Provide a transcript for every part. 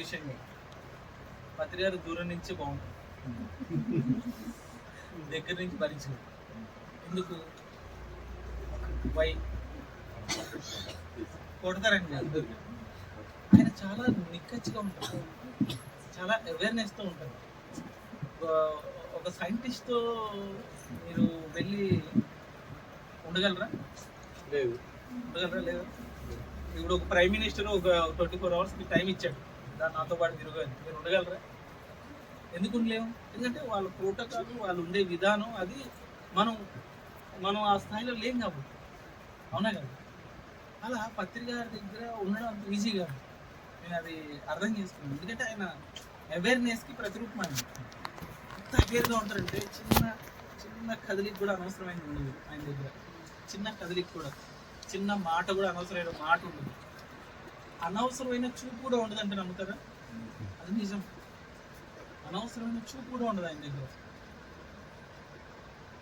విషయం పత్రి గారు దూరం నుంచి బాగుంటుంది. దగ్గర నుంచి భరించలేదు ఎందుకు? వై? కొడతారండి కాదు. ఆయన చాలా నిక్కచ్చిగా ఉంటారు. చాలా అవేర్నెస్తో ఉంటారు. ఒక- సైంటిస్ట్తో మీరు వెళ్ళి ఉండగలరా? లేదు. ఉండగలరా? లేదా? ఇప్పుడు ఒక ప్రైమ్ మినిస్టర్ ఒక ట్వంటీ ఫోర్ అవర్స్కి టైం ఇచ్చాడు. దాన్ని నాతో పాటు తిరగలేదు మీరు ఉండగలరా? ఎందుకు ఉండలేము? ఎందుకంటే వాళ్ళ ప్రోటోకాల్ వాళ్ళు ఉండే విధానం అది మనం మనం ఆ స్థాయిలో లేం కాబట్టి. అవునా కదా? అలా పత్రిక దగ్గర ఉండడం అంత ఈజీ కాదు. నేను అది అర్థం చేసుకున్నాను. ఎందుకంటే ఆయన అవేర్నెస్కి ప్రతిరూపం ఆయన. ఎంత అవేర్గా ఉంటారంటే చిన్న చిన్న కదలికి కూడా అనవసరమైనది ఉండదు ఆయన దగ్గర. చిన్న కదలికి కూడా. చిన్న మాట కూడా అనవసరమైన మాట ఉండదు. అనవసరమైన చూపు కూడా ఉండదు అంటే నమ్ముతారా అది నిజం. అనవసరమైన చూపు కూడా ఉండదు ఆయన దగ్గర.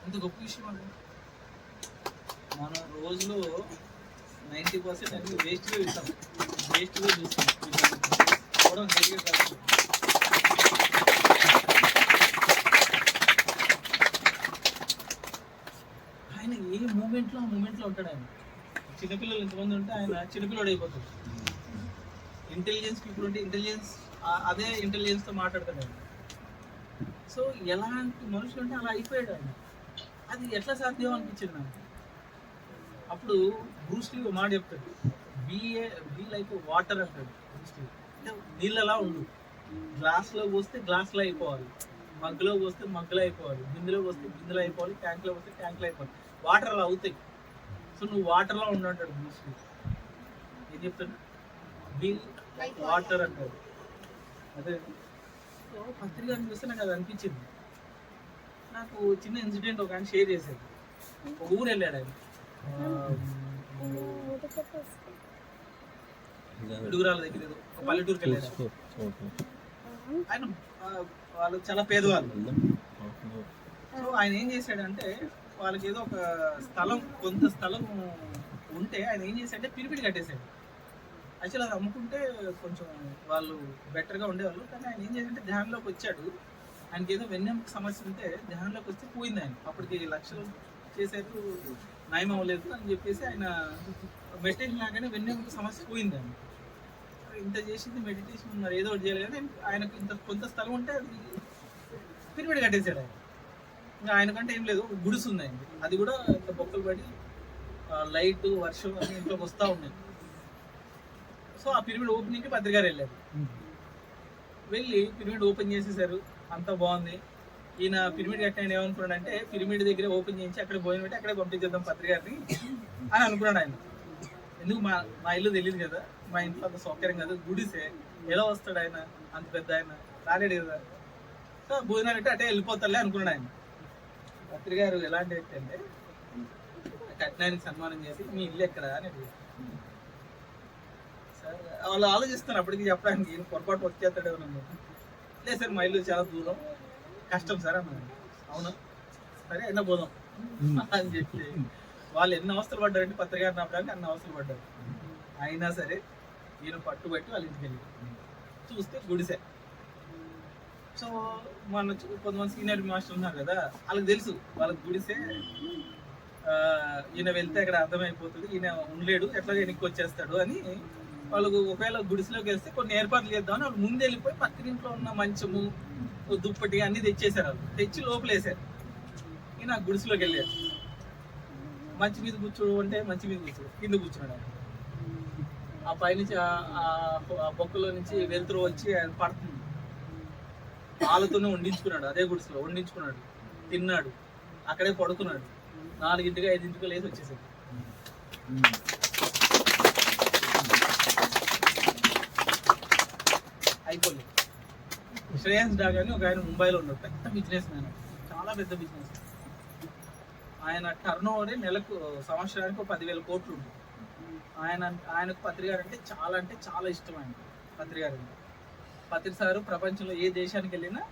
ఎంత గొప్ప విషయం అండి. మన రోజులో నైంటీ పర్సెంట్ అన్ని వేస్ట్గా వింటాం వేస్ట్గా చూస్తాం. కూడా జరిగే కాదు. ఆయన ఏ మూమెంట్లో ఆ మూమెంట్లో ఉంటాడు ఆయన? చిన్నపిల్లలు ఎంతమంది ఉంటే ఆయన చిన్నపిల్లడు అయిపోతాడు. ఇంటెలిజెన్స్ ఇప్పుడు ఇంటెలిజెన్స్ అదే ఇంటెలిజెన్స్తో మాట్లాడతాడు సో ఎలాంటి మనుషులు అంటే అలా అయిపోయాడు ఆయన అది ఎట్లా సాధ్యం అనిపించింది నాకు? అప్పుడు బ్రూస్లీ ఒక మాట చెప్తాడు. Be a be like water అంటాడు బ్రూస్లీ అంటే నీళ్ళలా ఉండు. గ్లాస్లో పోస్తే గ్లాస్లో అయిపోవాలి. మగ్గులో పోస్తే మగ్గులో అయిపోవాలి. బిందులో పోస్తే బిందులో అయిపోవాలి. ట్యాంక్లో పోస్తే ట్యాంక్లో అయిపోవాలి. వాటర్ అలా అవుతాయి. సో నువ్వు వాటర్లో ఉండు అంటాడు బ్రూస్లీ ఏం చెప్తాడు? బీ వాటర్ అంటాడు అదే పత్రిక చూస్తే నాకు అది అనిపించింది. నాకు చిన్న ఇన్సిడెంట్ ఒక ఆయన షేర్ చేశాడు. ఒక ఊరు వెళ్ళాడు ఆయన. పిడుగురాల దగ్గర ఒక పల్లెటూరుకి వెళ్ళాడు ఆయన. వాళ్ళు చాలా పేదవాళ్ళు. సో ఆయన ఏం చేశాడంటే వాళ్ళకి ఏదో ఒక స్థలం కొంత స్థలం ఉంటే ఆయన ఏం చేశాడంటే పిరిపిడి కట్టేశాడు. యాక్చువల్ అది అమ్ముకుంటే కొంచెం వాళ్ళు బెటర్గా ఉండేవాళ్ళు. కానీ ఆయన ఏం చేయాలంటే ధ్యానంలోకి వచ్చాడు. ఆయనకి ఏదో వెన్నెముక సమస్య ఉంటే ధ్యానంలోకి వస్తే పోయింది ఆయన. అప్పటికి లక్షలు చేశారు నయం అవ్వలేదు అని చెప్పేసి ఆయన మెడిటేషన్ లాగానే వెన్నెముక సమస్య పోయింది ఆయన ఇంత చేసింది మెడిటేషన్ మరి ఏదో ఒకటి చేయాలి కానీ ఆయనకు ఇంత కొంత స్థలం ఉంటే అది పిరిమిడి కట్టేశాడు ఆయన. ఇంకా ఆయనకంటే ఏం లేదు ఒక ఉంది అది కూడా ఇంత బొక్కలు పడి లైట్ వర్షం అన్ని ఇంట్లోకి వస్తూ ఉన్నాయి. సో ఆ పిరమిడ్ ఓపెనింగ్కి పత్రికారు వెళ్ళారు. వెళ్ళి పిరమిడ్ ఓపెన్ చేసేసారు. అంతా బాగుంది. ఈయన పిరమిడ్ ఏమనుకున్నాను అంటే పిరమిడ్ దగ్గర ఓపెన్ చేయించి అక్కడ భోజనం పెట్టి అక్కడే పంపించేద్దాం పత్రికారిని అని అనుకున్నాడు ఆయన. ఎందుకు మా మా ఇల్లు తెలియదు కదా? మా ఇంట్లో అంత సౌకర్యం కదా. గుడిసే. ఎలా వస్తాడు ఆయన? అంత పెద్ద ఆయన. రాలేడు కదా? సో భోజనం పెట్టి అటే వెళ్ళిపోతాలే అనుకున్నాడు ఆయన. పత్రికారు ఎలాంటి వ్యక్తి అంటే కట్నానికి సన్మానం చేసి మీ ఇల్లు ఎక్కడ? అని అడిగారు వాళ్ళు ఆలోచిస్తారు అప్పటికి చెప్పడానికి ఈయన పొరపాటు వచ్చేస్తాడు ఏమన్నా లేదు సార్ మా ఇల్లు చాలా దూరం. కష్టం సార్ అన్నాడు. అవును? సరే అయినా పోదాం. అని చెప్పి వాళ్ళు ఎన్ని అవస్థలు పడ్డారంటే పత్రికారు నమ్మడానికి అన్ని అవస్థలు పడ్డారు. అయినా సరే ఈయన పట్టుబట్టి వాళ్ళ ఇంటికి వెళ్ళి చూస్తే గుడిసే. సో మన కొంతమంది సీనియర్ మాస్టర్ ఉన్నారు కదా వాళ్ళకి తెలుసు. వాళ్ళకి గుడిసే ఈయన వెళ్తే అక్కడ అర్థమైపోతుంది. ఈయన ఉండలేడు. ఎట్లా వెనక్కి వచ్చేస్తాడు అని వాళ్ళకు ఒకవేళ గుడిసెలోకి వెళ్తే కొన్ని ఏర్పాట్లు చేద్దామని వాళ్ళు ముందు వెళ్ళిపోయి పక్కనింట్లో ఉన్న మంచము దుప్పటి అన్ని తెచ్చేసారు వాళ్ళు. తెచ్చి లోపలేసారు ఈయన ఆ గుడిసెలోకి వెళ్ళారు మంచి మీద కూర్చోడు అంటే మంచి మీద కూర్చోడు కింద కూర్చున్నాడు ఆ పైనుంచి ఆ- బొక్కలో నుంచి వెలుతురు వచ్చి ఆయన పడుతుంది. వాళ్ళతోనే వండించుకున్నాడు అదే గుడిసెలో వండించుకున్నాడు. తిన్నాడు. అక్కడే పడుకున్నాడు. నాలుగింటికి ఐదింటికి లేచి వచ్చేసాడు. అయిపోలేదు శ్రేయస్ డాగ్ అని ఒక ఆయన ముంబైలో ఉన్నాడు. పెద్ద బిజినెస్ మ్యాన్ చాలా పెద్ద బిజినెస్ ఆయన టర్న్ ఓవర్ నెలకు సంవత్సరానికి ఒక పదివేల కోట్లు ఉంటుంది ఆయన ఆయనకు పత్రికారు అంటే చాలా అంటే చాలా ఇష్టం ఆయన పత్రికారు అంటే పత్రిక సారు ప్రపంచంలో ఏ దేశానికి వెళ్ళినా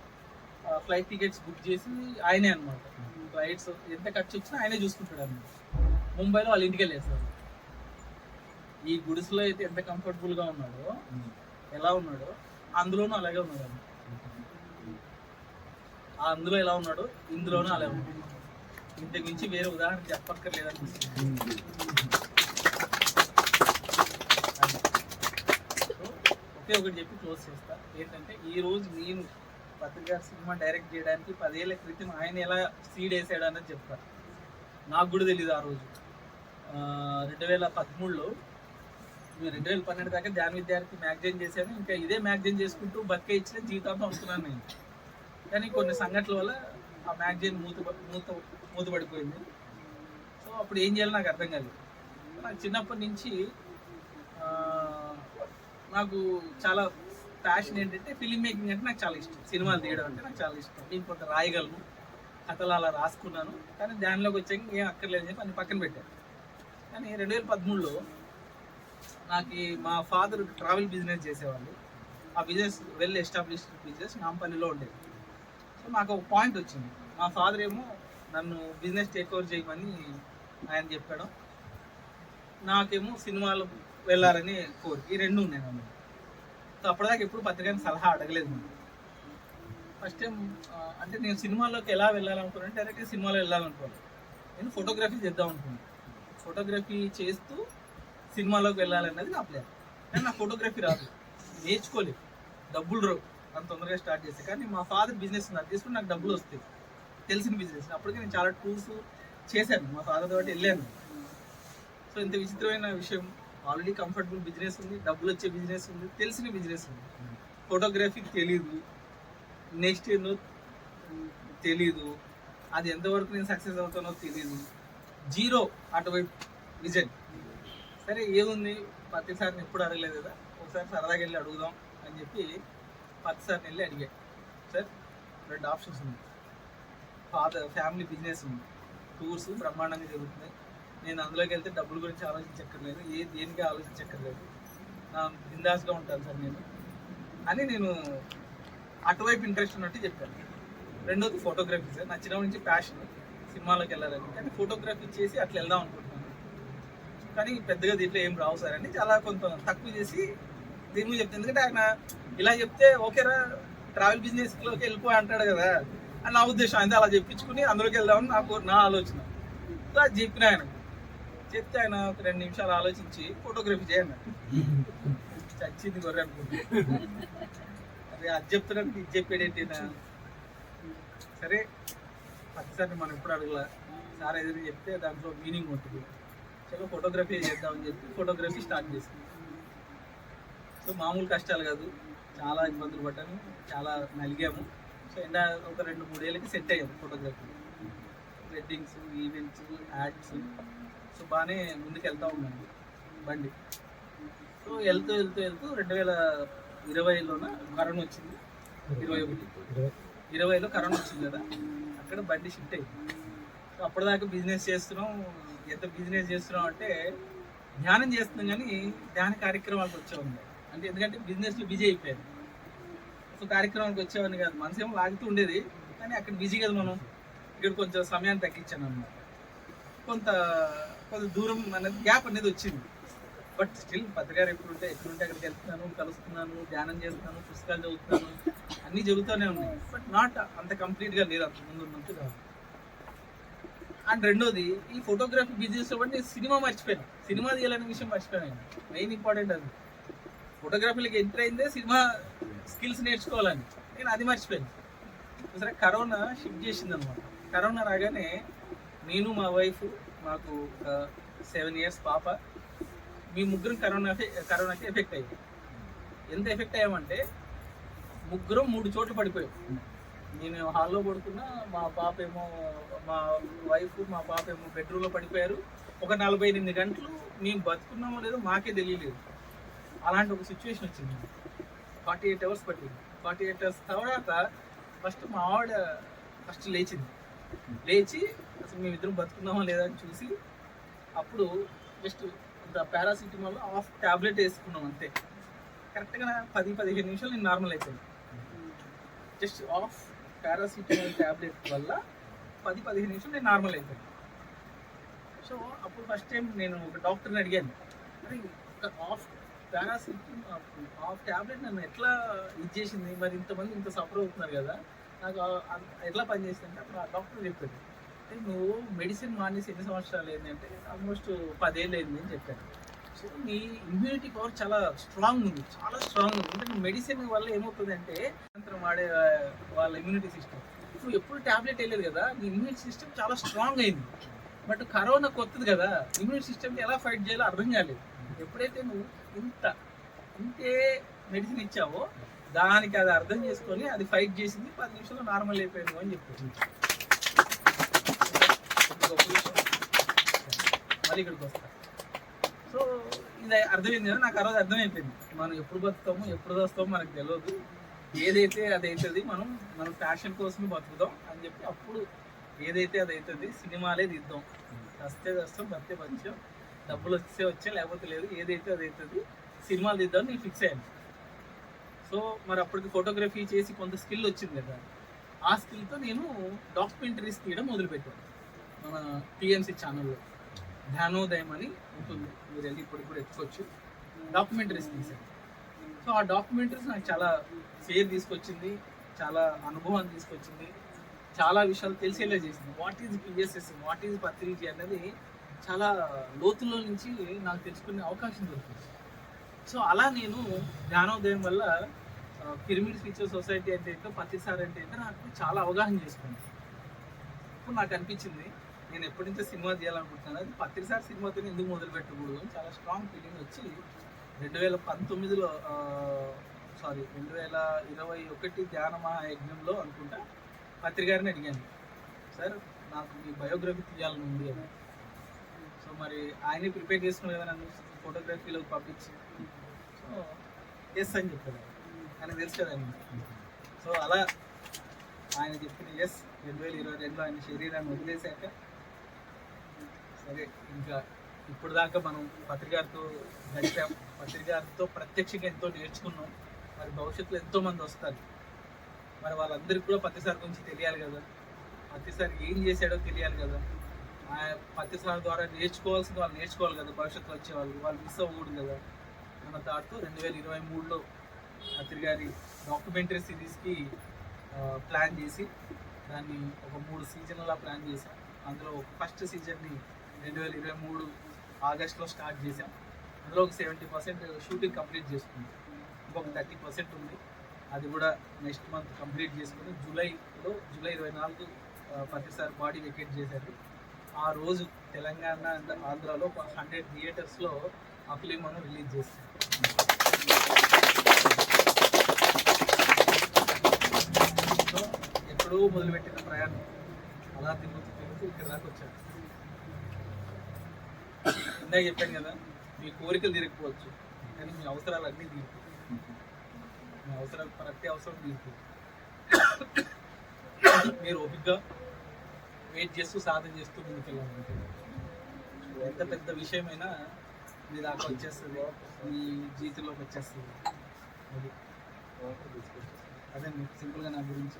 ఫ్లైట్ టికెట్స్ బుక్ చేసి ఆయనే అనమాట ఫ్లైట్స్ ఎంత ఖర్చు వచ్చినా ఆయనే చూసుకుంటాడు అన్నమాట. ముంబైలో వాళ్ళ ఇంటికి వెళ్ళేస్తారు ఈ గుడిసెలో అయితే ఎంత కంఫర్టబుల్గా ఉన్నాడో ఎలా ఉన్నాడో అందులోనూ అలాగే ఉన్నాడు. అందులో ఎలా ఉన్నాడు? ఇందులోనూ అలాగే ఉన్నాడు. ఇంతకు మించి వేరే ఉదాహరణ చెప్పక్కర్లేదు ఒకే ఒకటి చెప్పి క్లోజ్ చేస్తా. ఏంటంటే ఈ రోజు నేను పత్రిక సినిమా డైరెక్ట్ చేయడానికి పదేళ్ళ క్రితం ఆయన ఎలా సీడ్ వేసాడు అన్నది చెప్తా. నాకు కూడా తెలియదు ఆ రోజు. రెండు వేల పదమూడులో రెండు వేల పన్నెండు దాకా ధ్యాన విద్యార్థి మ్యాగజైన్ చేశాను ఇంకా ఇదే మ్యాగజైన్ చేసుకుంటూ బతికే ఇచ్చిన జీవితాంతం వస్తున్నాను నేను. కానీ కొన్ని సంఘటనల వల్ల ఆ మ్యాగజైన్ మూత మూత మూతపడిపోయింది సో అప్పుడు ఏం చేయాలో నాకు అర్థం కాదు నాకు చిన్నప్పటి నుంచి నాకు చాలా ప్యాషన్ ఏంటంటే ఫిలిం మేకింగ్ అంటే నాకు చాలా ఇష్టం. సినిమాలు తీయడం అంటే నాకు చాలా ఇష్టం. నేను కొంత రాయగలను. కథలు అలా రాసుకున్నాను. కానీ దానిలోకి వచ్చాక ఏం అక్కర్లేదు అని చెప్పి అన్ని పక్కన పెట్టాను కానీ రెండు వేల పదమూడులో నాకు మా ఫాదర్ ట్రావెల్ బిజినెస్ చేసేవాళ్ళు. ఆ బిజినెస్ వెల్ ఎస్టాబ్లిష్డ్ బిజినెస్ నాంపల్లిలో ఉండేది. సో నాకు ఒక పాయింట్ వచ్చింది. మా ఫాదర్ ఏమో నన్ను బిజినెస్ టేక్ ఓవర్ చేయమని ఆయన చెప్పాడు. నాకేమో సినిమాలు వెళ్ళాలని కోరిక ఈ రెండు ఉన్నాయి నన్ను సో అప్పటిదాకా ఎప్పుడు పత్రికని సలహా అడగలేదు నేను ఫస్ట్ టైం అంటే నేను సినిమాలోకి ఎలా వెళ్ళాలనుకున్నాను డైరెక్ట్గా సినిమాలో వెళ్ళాలనుకున్నాను నేను ఫోటోగ్రఫీ చేద్దాం అనుకున్నాను. ఫోటోగ్రఫీ చేస్తూ సినిమాలోకి వెళ్ళాలన్నది నా ప్లాన్ కానీ నా ఫోటోగ్రఫీ రాదు. నేర్చుకోలేదు. డబ్బులు రావు. అంత తొందరగా స్టార్ట్ చేస్తే. కానీ మా ఫాదర్ బిజినెస్ నాకు తీసుకుని నాకు డబ్బులు వస్తాయి. తెలిసిన బిజినెస్ అప్పటికే నేను చాలా టూర్స్ చేశాను. మా ఫాదర్ తోటి వెళ్ళాను. సో ఇంత విచిత్రమైన విషయం. ఆల్రెడీ కంఫర్టబుల్ బిజినెస్ ఉంది. డబ్బులు వచ్చే బిజినెస్ ఉంది. తెలిసిన బిజినెస్ ఉంది. ఫోటోగ్రఫీ తెలియదు నెక్స్ట్ ఏందో తెలీదు. అది ఎంతవరకు నేను సక్సెస్ అవుతానో తెలియదు జీరో అటువైపు విజన్ సరే ఏముంది? పత్తి సార్ని ఎప్పుడు అడగలేదు కదా? ఒకసారి సరదాగా వెళ్ళి అడుగుదాం అని చెప్పి పత్తి సార్ని వెళ్ళి అడిగా. సార్ రెండు ఆప్షన్స్ ఉంది ఫాదర్ ఫ్యామిలీ బిజినెస్ ఉంది. టూర్స్ బ్రహ్మాండంగా జరుగుతున్నాయి. నేను అందులోకి వెళ్తే డబ్బుల గురించి ఆలోచించక్కర్లేదు. ఏ దేనికి ఆలోచించక్కర్లేదు. నా బిందాస్గా ఉంటాను సార్ నేను అని నేను అటువైపు ఇంట్రెస్ట్ ఉన్నట్టు చెప్పాను. రెండోది ఫోటోగ్రఫీ సార్. నా చిన్నప్పటి నుంచి ప్యాషన్ సినిమాలోకి వెళ్ళాలని కానీ ఫోటోగ్రఫీ చేసి అట్లా వెళ్దాం అనుకుంటున్నాను. కానీ పెద్దగా దీంట్లో ఏం రావు సార్ అని చాలా కొంత తక్కువ చేసి దీని మీద చెప్తాను ఎందుకంటే ఆయన ఇలా చెప్తే ఓకేరా ట్రావెల్ బిజినెస్లోకి వెళ్ళిపో అంటాడు కదా. అని నా ఉద్దేశం. అంతే అలా చెప్పించుకుని అందులోకి వెళ్దామని నాకు నా ఆలోచన. సో అది చెప్పిన ఆయన. చెప్తే ఆయన ఒక రెండు నిమిషాలు ఆలోచించి ఫోటోగ్రఫీ చేయండి. చచ్చింది గొర్రె అనుకుంటే. అదే అది చెప్తున్నాను ఇది చెప్పేటేంటినా సరే ప్రతిసారి మనం ఎప్పుడు అడగల? సార్ ఏదైనా చెప్తే దాంట్లో మీనింగ్ ఉంటుంది. చలో ఫోటోగ్రఫీ చేద్దామని చెప్పి ఫోటోగ్రఫీ స్టార్ట్ చేసింది సో మామూలు కష్టాలు కాదు చాలా ఇబ్బందులు పడ్డాను చాలా నలిగాము. సో ఎండా ఒక రెండు మూడేళ్ళకి సెట్ అయ్యాము photography weddings events ads so బాగానే ముందుకు వెళ్తూ ఉన్నాను బండి. సో వెళ్తూ వెళ్తూ వెళ్తూ రెండు వేల ఇరవైలోన కరోనా వచ్చింది. ఇరవై ఒకటి. ఇరవైలో కరోనా వచ్చింది కదా అక్కడ బండి షిఫ్ట్ అయింది. సో అప్పటిదాకా బిజినెస్ చేస్తున్నాం. ఎంత బిజినెస్ చేస్తున్నాం అంటే ధ్యానం చేస్తున్నాం కానీ ధ్యాన కార్యక్రమాలకు వచ్చేవాడిని అంటే ఎందుకంటే బిజినెస్లో బిజీ అయిపోయాను. సో కార్యక్రమానికి వచ్చేవాడిని కాదు. మనసు ఏమో లాగుతూ ఉండేది. కానీ అక్కడ బిజీ కదా మనం. ఇక్కడ కొంచెం సమయాన్ని తగ్గించాను అన్నమాట. కొంత కొంత దూరం అనేది గ్యాప్ అనేది వచ్చింది. బట్ స్టిల్ పత్రికారు ఎప్పుడు ఉంటే అక్కడికి వెళ్తున్నాను కలుస్తున్నాను ధ్యానం చేస్తున్నాను పుస్తకాలు చదువుతున్నాను. అన్నీ జరుగుతూనే ఉన్నాయి. బట్ నాట్ అంత కంప్లీట్గా లేదు. అంత ముందు ఉన్నట్టు కాదు. అండ్ రెండోది ఈ ఫోటోగ్రఫీ బిజినెస్ బట్టి నేను సినిమా మర్చిపోయాను. సినిమా తీయాలనే విషయం మర్చిపోయాను మెయిన్ ఇంపార్టెంట్ అది. ఫోటోగ్రఫీలోకి ఎంటర్ అయిందే సినిమా స్కిల్స్ నేర్చుకోవాలని. నేను అది మర్చిపోయాను. సరే కరోనా షిఫ్ట్ చేసింది అనమాట కరోనా రాగానే నేను మా వైఫ్ మాకు ఒక సెవెన్ ఇయర్స్ పాప మీ ముగ్గురం కరోనా కరోనాకి ఎఫెక్ట్ అయ్యాయి ఎంత ఎఫెక్ట్ అయ్యామంటే ముగ్గురం మూడు చోట్ల పడిపోయాం. నేను హాల్లో పడుకున్నా మా పాప ఏమో మా వైఫ్ మా పాప ఏమో బెడ్రూమ్లో పడిపోయారు. ఒక నలభై ఎనిమిది గంటలు మేము బతుకున్నామో లేదో మాకే తెలియలేదు. అలాంటి ఒక సిచ్యువేషన్ వచ్చింది. ఫార్టీ ఎయిట్ అవర్స్ పట్టింది. ఫార్టీ ఎయిట్ అవర్స్ తర్వాత ఫస్ట్ మా ఆవిడ ఫస్ట్ లేచింది. లేచి అసలు మేమిద్దరం బతుకున్నామా లేదా అని చూసి అప్పుడు జస్ట్ ఇంత పారాసిటమాల్ హాఫ్ ట్యాబ్లెట్ వేసుకున్నాం అంతే. కరెక్ట్గా పది పదిహేను నిమిషాలు నేను నార్మల్ అయిపోయాను. జస్ట్ ఆఫ్ పారాసిటమాల్ ట్యాబ్లెట్ వల్ల పది పదిహేను నిమిషాలు నేను నార్మల్ అయిపోయాను. సో అప్పుడు ఫస్ట్ టైం నేను ఒక డాక్టర్ని అడిగాను. మరి ఒక హాఫ్ పారాసిటమ్ హాఫ్ ట్యాబ్లెట్ నన్ను ఎట్లా ఇది చేసింది? మరి ఇంతమంది ఇంత సఫర్ అవుతున్నారు కదా? నాకు ఎట్లా పనిచేసిందంటే అప్పుడు ఆ డాక్టర్ చెప్పాడు. "అంటే నువ్వు మెడిసిన్ మానేసి ఎన్ని సంవత్సరాలు అయింది? అంటే ఆల్మోస్ట్ పదేళ్ళు అయింది అని చెప్పాను సో నీ ఇమ్యూనిటీ పవర్ చాలా స్ట్రాంగ్ ఉంది. చాలా స్ట్రాంగ్ ఉంది. అంటే మెడిసిన్ వల్ల ఏమవుతుందంటే సాయంత్రం వాడే వాళ్ళ ఇమ్యూనిటీ సిస్టమ్ ఇప్పుడు ఎప్పుడు ట్యాబ్లెట్ వేయలేదు కదా మీ ఇమ్యూనిటీ సిస్టమ్ చాలా స్ట్రాంగ్ అయింది. బట్ కరోనా కొత్తది కదా ఇమ్యూనిటీ సిస్టమ్ని ఎలా ఫైట్ చేయాలో అర్థం కాలేదు. ఎప్పుడైతే నువ్వు ఇంత ఇంతే మెడిసిన్ ఇచ్చావో దానికి అది అర్థం చేసుకొని అది ఫైట్ చేసింది పది నిమిషాలు నార్మల్ అయిపోయింది అని చెప్పి మళ్ళీ ఇక్కడికి వస్తా. సో ఇది అర్థమైంది కదా నాకు ఆ రోజు అర్థమైపోయింది. మనం ఎప్పుడు బతుకుతామో ఎప్పుడు వస్తామో మనకు తెలియదు. ఏదైతే అది అవుతుంది మనం మన ప్యాషన్ కోసమే బతుకుదాం అని చెప్పి అప్పుడు ఏదైతే అది అవుతుంది సినిమాలే తీద్దాం. వస్తే వస్తాం బతే పంచం డబ్బులు వస్తే వచ్చా లేకపోతే లేదు ఏదైతే అది అవుతుంది సినిమాలు తీద్దాం నేను ఫిక్స్ అయ్యాను. సో మరి అప్పటికి ఫోటోగ్రఫీ చేసి కొంత స్కిల్ వచ్చింది కదా. ఆ స్కిల్తో నేను డాక్యుమెంటరీస్ తీయడం మొదలుపెట్టాను. మన టీఎంసీ ఛానల్లో ధ్యానోదయం అని ఉంటుంది. మీరు వెళ్ళి ఇప్పటికి కూడా ఎత్తుకోవచ్చు. డాక్యుమెంటరీస్ తీసాను సో ఆ డాక్యుమెంటరీస్ నాకు చాలా పేరు తీసుకొచ్చింది చాలా అనుభవాన్ని తీసుకొచ్చింది. చాలా విషయాలు తెలిసేలా చేసింది. What is PSS what is Patriji అనేది చాలా లోతుల్లో నుంచి నాకు తెలుసుకునే అవకాశం దొరికింది. సో అలా నేను జ్ఞానోదయం వల్ల పిరమిడ్ ఫీచర్ సొసైటీ అంటే ఏంటో పత్రిసార్ అంటే ఏంటో నాకు చాలా అవగాహన చేసుకున్నాను. ఇప్పుడు నాకు అనిపించింది నేను ఎప్పటి నుంచో సినిమా తీయాలనుకుంటున్నాను. అది పత్రిసార్ సినిమాతో ఎందుకు మొదలు పెట్టకూడదు చాలా స్ట్రాంగ్ ఫీలింగ్ వచ్చి రెండు వేల పంతొమ్మిదిలో సారీ రెండు వేల ఇరవై ఒకటి ధ్యాన మహాయజ్ఞంలో అనుకుంటా పత్రికారిని అడిగాను. సార్ నాకు మీ బయోగ్రఫీ తీయాలని ఉంది అని సో మరి ఆయనే ప్రిపేర్ చేసుకునే కదా నన్ను ఫోటోగ్రఫీలో పంపించి. సో ఎస్ అని చెప్పారు ఆయన తెలుసు సో అలా ఆయన చెప్పిన ఎస్ రెండు వేల ఇరవై రెండులో ఆయన శరీరాన్ని వదిలేశాక సరే ఇంకా ఇప్పుడు దాకా మనం పత్రికారితో గడిపాం పత్రికారితో ప్రత్యక్షంగా ఎంతో నేర్చుకున్నాం. మరి భవిష్యత్తులో ఎంతో మంది వస్తారు. మరి వాళ్ళందరికీ కూడా పత్తిసారి గురించి తెలియాలి కదా. పత్తిసారి ఏం చేశాడో తెలియాలి కదా. ఆ పత్తిసార్ ద్వారా నేర్చుకోవాల్సింది వాళ్ళు నేర్చుకోవాలి కదా. భవిష్యత్తులో వచ్చే వాళ్ళు. వాళ్ళు మిస్ అవ్వకూడదు కదా. మన థాట్తో రెండు వేల ఇరవై మూడులో పత్రి గారి డాక్యుమెంటరీ సిరీస్కి ప్లాన్ చేసి దాన్ని ఒక మూడు సీజన్లా ప్లాన్ చేశాం. అందులో ఫస్ట్ సీజన్ని రెండు వేల ఇరవై మూడు ఆగస్ట్లో స్టార్ట్ చేసాం అందులో ఒక సెవెంటీ పర్సెంట్ షూటింగ్ కంప్లీట్ చేసుకుంది ఇంకొక థర్టీ పర్సెంట్ ఉంది. అది కూడా నెక్స్ట్ మంత్ కంప్లీట్ చేసుకుని జూలైలో జూలై ఇరవై నాలుగు ప్రతిసారి బాడీ వెకేట్ చేశారు. ఆ రోజు తెలంగాణ అండ్ ఆంధ్రాలో ఒక హండ్రెడ్ థియేటర్స్లో ఆ ఫిలిం మనం రిలీజ్ చేస్తాం సో ఎప్పుడూ మొదలుపెట్టిన ప్రయాణం. అలా తిరుగుతూ తిరుగుతూ ఇక్కడ దాకా వచ్చాను ఇందాక చెప్పాను కదా మీ కోరికలు తీరకపోవచ్చు కానీ మీ అవసరాలు అన్నీ తీరుతాయి మీ అవసరాలు ప్రతి అవసరం తీరుతుంది మీరు ఓపికగా వెయిట్ చేస్తూ సాధన చేస్తూ ముందుకెళ్ళాలంటే ఎంత పెద్ద విషయమైనా మీ దాకా వచ్చేస్తుంది మీ జీవితంలోకి వచ్చేస్తుంది. అది. అదే సింపుల్గా నా గురించి.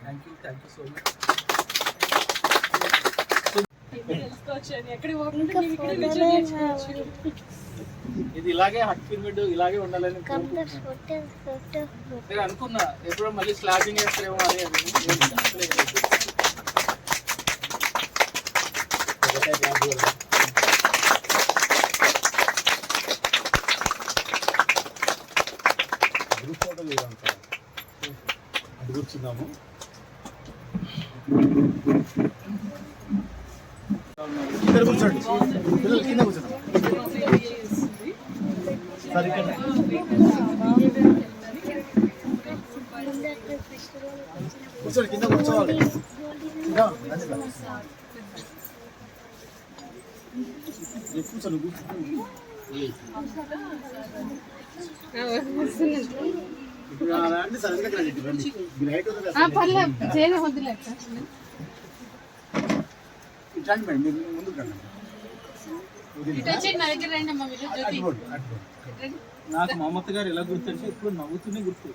Thank you thank you so much ఇది ఇలాగే హట్ పిరమిడ్ ఇలాగే ఉండాలని. నేను అనుకున్నా ఎప్పుడో మళ్ళీ స్లాబింగ్ వేస్తారేమో అని. గ్రూప్ ఫోటో అది ఇక్కడ కూర్చోండి. పిల్లలు కింద కూర్చున్నాం సరే ఇక్కడ. కూర్చోండి కింద కూర్చోవాలి. కూర్చోండి కూర్చోండి ఇప్పుడు ఆ రండి సార్ ఎందుకు రండి ఇటు రండి మీరు హైట్ ఉంది ఆ, కదా పర్లేదు చేయడం వద్దులే అక్క. ఇటు రండి మేడం మీరు ముందుకు రండి. నాకు మా అమ్మత్త గారు ఎలా గుర్తుంటే ఎప్పుడు నవ్వుతూనే గుర్తు.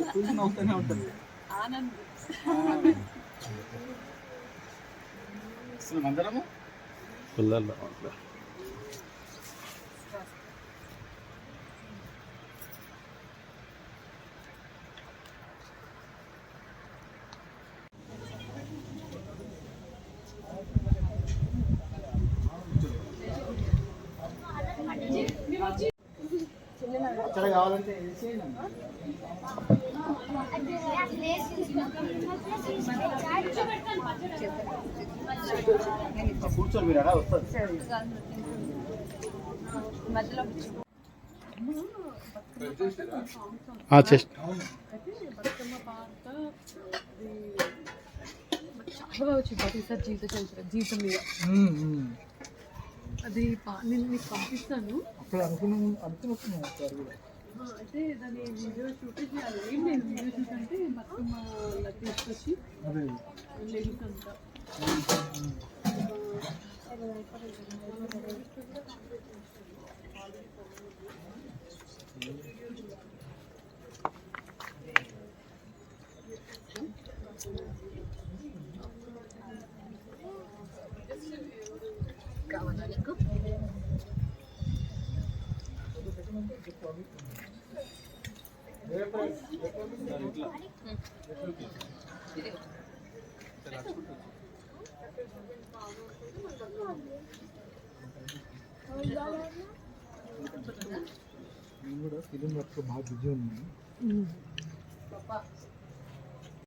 ఎప్పుడు నవ్వుతూనే ఉంటుంది. ఆనంద్. అసలు అందరము కావాలంటే కూర్చోండి మీరు అలా వస్తుంది చెస్ట్ చాలా బాగా వచ్చింది ప్రతిసారి జీవిత చరిత్ర జీవితం మీద అది పా- నేను మీకు పంపిస్తాను. అప్పుడు అనుకున్నాం అనుకున్నట్టున్నాం సార్ కూడా. ఆ, అయితే దాని వీడియో షూట్ ఏం లేదు వీడియో షూట్ అంటే ఇలా తీసుకొచ్చి లేడీస్ అంతా. నేను కూడా ఫిలిం వర్క్ బాగా బిజీ ఉన్నాను